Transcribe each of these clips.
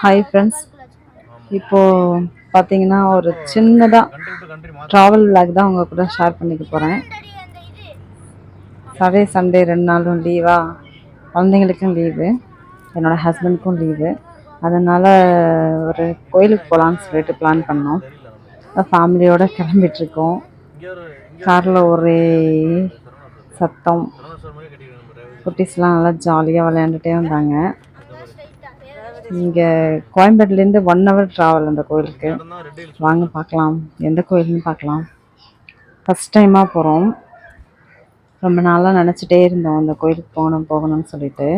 Hi friends இப்போது பார்த்தீங்கன்னா ஒரு சின்னதாக ட்ராவல் விளாக் தான் உங்கள் கூட ஷேர் பண்ணிக்க போகிறேன் சாட்டர்டே சண்டே ரெண்டு நாளும் லீவா குழந்தைங்களுக்கும் லீவு என்னோடய ஹஸ்பண்டுக்கும் லீவு அதனால் ஒரு கோயிலுக்கு போகலான்னு சொல்லிட்டு பிளான் பண்ணோம். ஃபேமிலியோடு கிளம்பிட்டுருக்கோம். காரில் ஒரே சத்தம். குட்டீஸ்லாம் நல்லா ஜாலியாக விளையாண்டுட்டே வந்தாங்க. இங்கே கோயம்பேடுலேருந்து ஒன் ஹவர் ட்ராவல் அந்த கோயிலுக்கு. வாங்க பார்க்கலாம் எந்த கோயில்னு பார்க்கலாம் ஃபஸ்ட் டைமாக போகிறோம் ரொம்ப நாளாக நினச்சிட்டே இருந்தோம் அந்த கோயிலுக்கு போகணும் போகணும்னு சொல்லிட்டு.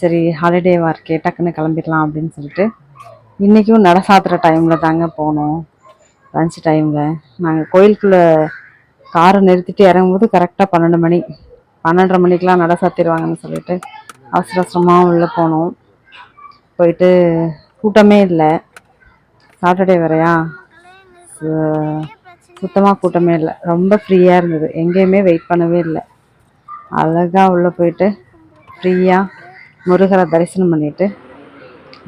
சரி ஹாலிடேவாக இருக்கே டக்குன்னு கிளம்பிடலாம் அப்படின்னு சொல்லிட்டு. இன்றைக்கும் நட சாத்துற டைமில் தாங்க போனோம். லஞ்ச் டைமில் நாங்கள் கோயிலுக்குள்ளே காரை நிறுத்திட்டு இறங்கும்போது கரெக்டாக பன்னெண்டு மணி. பன்னெண்டரை மணிக்கெலாம் நட சாத்திடுவாங்கன்னு சொல்லிட்டு. அவசர அவசரமாக உள்ளே போனோம். போயிட்டு கூட்டமே இல்லை. சாட்டர்டே வேறையா? சுத்தமாக கூட்டமே இல்லை. ரொம்ப ஃப்ரீயாக இருந்தது. எங்கேயுமே வெயிட் பண்ணவே இல்லை. அழகாக உள்ளே போயிட்டு ஃப்ரீயாக முருகரை தரிசனம் பண்ணிவிட்டு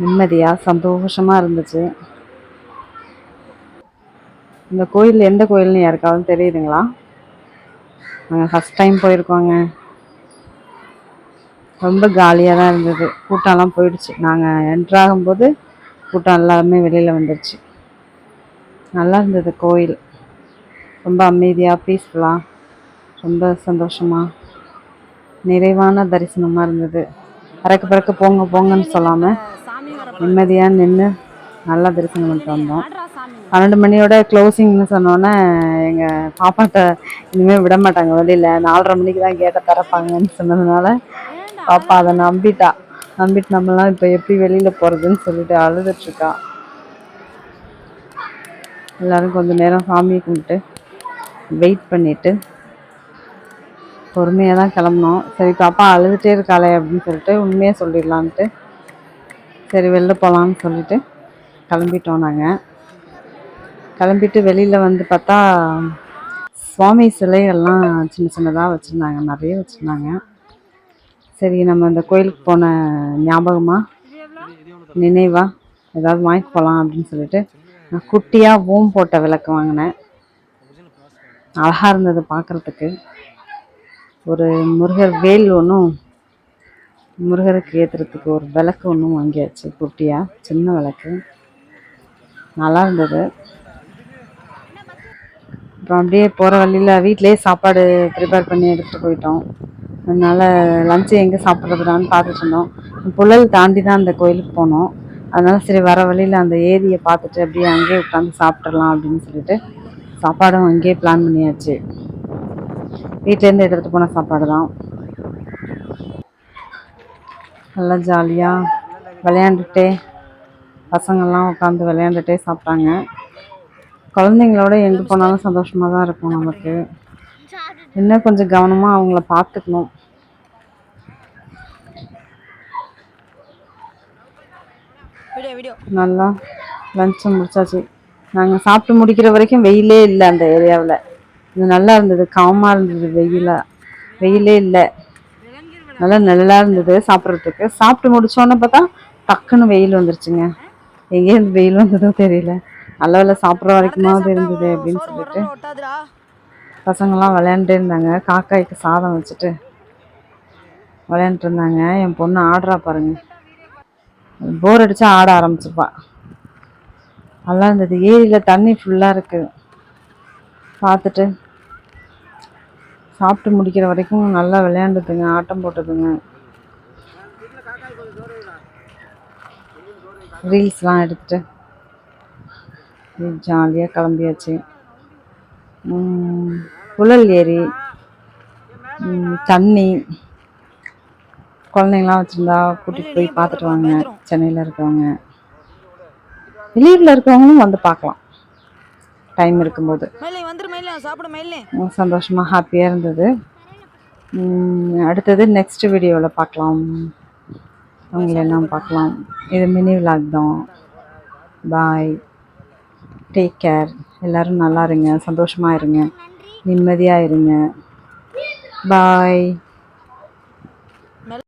நிம்மதியாக சந்தோஷமாக இருந்துச்சு. இந்த கோயில் எந்த கோயில்னு யாருக்காவது தெரியுதுங்களா? நாங்கள் ஃபஸ்ட் டைம் போயிருக்கோங்க. ரொம்ப காலியாக தான் இருந்தது. கூட்டம்லாம் போயிடுச்சு. நாங்கள் என்ட்ராகும்போது கூட்டம் எல்லாருமே வெளியில் வந்துடுச்சு நல்லா இருந்தது கோயில். ரொம்ப அமைதியாக பீஸ்ஃபுல்லாக ரொம்ப சந்தோஷமாக நிறைவான தரிசனமாக இருந்தது. பறக்க பறக்க போங்க போங்கன்னு சொல்லாமல் நிம்மதியாக நின்று நல்லா தரிசனம் பண்ணிட்டு வந்தோம். பன்னெண்டு மணியோட க்ளோசிங்னு சொன்னோன்னே எங்கள் பாப்பாட்ட இனிமேல் விட மாட்டாங்க. வெளியில் நாலரை மணிக்கு தான் கேட்டை திறப்பாங்கன்னு சொன்னதுனால பாப்பா அதை நம்பிட்டா. நம்பிட்டு நம்மலாம் இப்போ எப்படி வெளியில் போகிறதுன்னு சொல்லிட்டு அழுதுட்ருக்கா எல்லோரும் கொஞ்சம் நேரம் சாமியை கும்பிட்டு வெயிட் பண்ணிவிட்டு பொறுமையாக தான் கிளம்புனோம். சரி பாப்பா அழுதுகிட்டே இருக்காளே அப்படின்னு சொல்லிட்டு உண்மையாக சொல்லிடலான்ட்டு சரி வெளில போகலான்னு சொல்லிட்டு கிளம்பிட்டோம் நாங்கள் கிளம்பிட்டு வெளியில் வந்து பார்த்தா சுவாமி சிலைகள்லாம் சின்ன சின்னதாக வச்சுருந்தாங்க நிறைய வச்சுருந்தாங்க. சரி நம்ம அந்த கோயிலுக்கு போன ஞாபகமாக நினைவா? ஏதாவது வாங்கி போகலாம் அப்படின்னு சொல்லிட்டு நான் குட்டியாக ஓம் போட்ட விளக்கு வாங்கினேன். அழகாக இருந்தது பார்க்குறதுக்கு. ஒரு முருகர் வேல் ஒன்றும் முருகருக்கு ஏற்றுறதுக்கு ஒரு விளக்கு ஒன்றும் வாங்கியாச்சு குட்டியாக சின்ன விளக்கு. நல்லா இருந்தது. அப்புறம் அப்படியே போகிற வழியில் வீட்டிலே சாப்பாடு ப்ரிப்பேர் பண்ணி எடுத்துகிட்டு போயிட்டோம். அதனால் லஞ்சு எங்கே சாப்பிட்றதுடான்னு பார்த்துட்டு இருந்தோம். புழல் தாண்டி தான் அந்த கோயிலுக்கு போனோம். அதனால் சரி வர வழியில் அந்த ஏரியை பார்த்துட்டு அப்படியே அங்கேயே உட்காந்து சாப்பிட்றலாம் அப்படின்னு சொல்லிட்டு சாப்பாடும் அங்கேயே பிளான் பண்ணியாச்சு. வீட்டிலேருந்து எடுத்துகிட்டு போன சாப்பாடு தான். நல்லா ஜாலியாக விளையாண்டுட்டே பசங்கள்லாம் உட்காந்து விளையாண்டுட்டே சாப்பிட்டாங்க. குழந்தைங்களோட எங்கே போனாலும் சந்தோஷமாக தான் இருக்கும் நமக்கு. இன்னும் கொஞ்சம் கவனமாக அவங்கள பார்த்துக்கணும். நல்லா லஞ்சை முடிச்சாச்சு. நாங்கள் சாப்பிட்டு முடிக்கிற வரைக்கும் வெயிலே இல்லை அந்த ஏரியாவில். இது நல்லா இருந்தது காமாக இருந்தது வெயிலாக வெயிலே இல்லை. நல்லா நல்லா இருந்தது சாப்பிட்றதுக்கு. சாப்பிட்டு முடிச்சோன்னு பார்த்தா டக்குன்னு வெயில் வந்துருச்சுங்க. எங்கேருந்து வெயில் வந்ததோ தெரியல. நல்ல வேலை சாப்பிட்ற வரைக்குமாவது இருந்தது அப்படின்னு சொல்லிட்டு. பசங்கள்லாம் விளையாண்டுட்டு இருந்தாங்க. காக்காய்க்கு சாதம் வச்சுட்டு விளையாண்டுட்டு இருந்தாங்க. என் பொண்ணு ஆடுறா பாருங்க. போர் அடித்தா ஆட ஆரம்பிச்சிருப்பா. நல்லா இருந்தது ஏரியில் தண்ணி ஃபுல்லாக இருக்குது பார்த்துட்டு சாப்பிட்டு முடிக்கிற வரைக்கும் நல்லா விளையாண்டுதுங்க ஆட்டம் போட்டதுங்க ரீல்ஸ்லாம் எடுத்துட்டு ஜாலியாக கிளம்பியாச்சு. புழல் ஏரி தண்ணி குழந்தைங்களாம் வச்சுருந்தா கூட்டிகிட்டு போய் பார்த்துட்டு வாங்க. சென்னையில் இருக்கவங்க. வெளியூரில் இருக்கவங்களும் வந்து பார்க்கலாம். டைம் இருக்கும்போது. சந்தோஷமாக ஹாப்பியாக இருந்தது. அடுத்தது நெக்ஸ்ட் வீடியோவில் பார்க்கலாம். அவங்களெல்லாம் பார்க்கலாம். இது மினி விலாக் தான். பாய் டேக் கேர் எல்லோரும் நல்லா இருங்க. சந்தோஷமாக இருங்க. நிம்மதியாக இருங்க. பாய்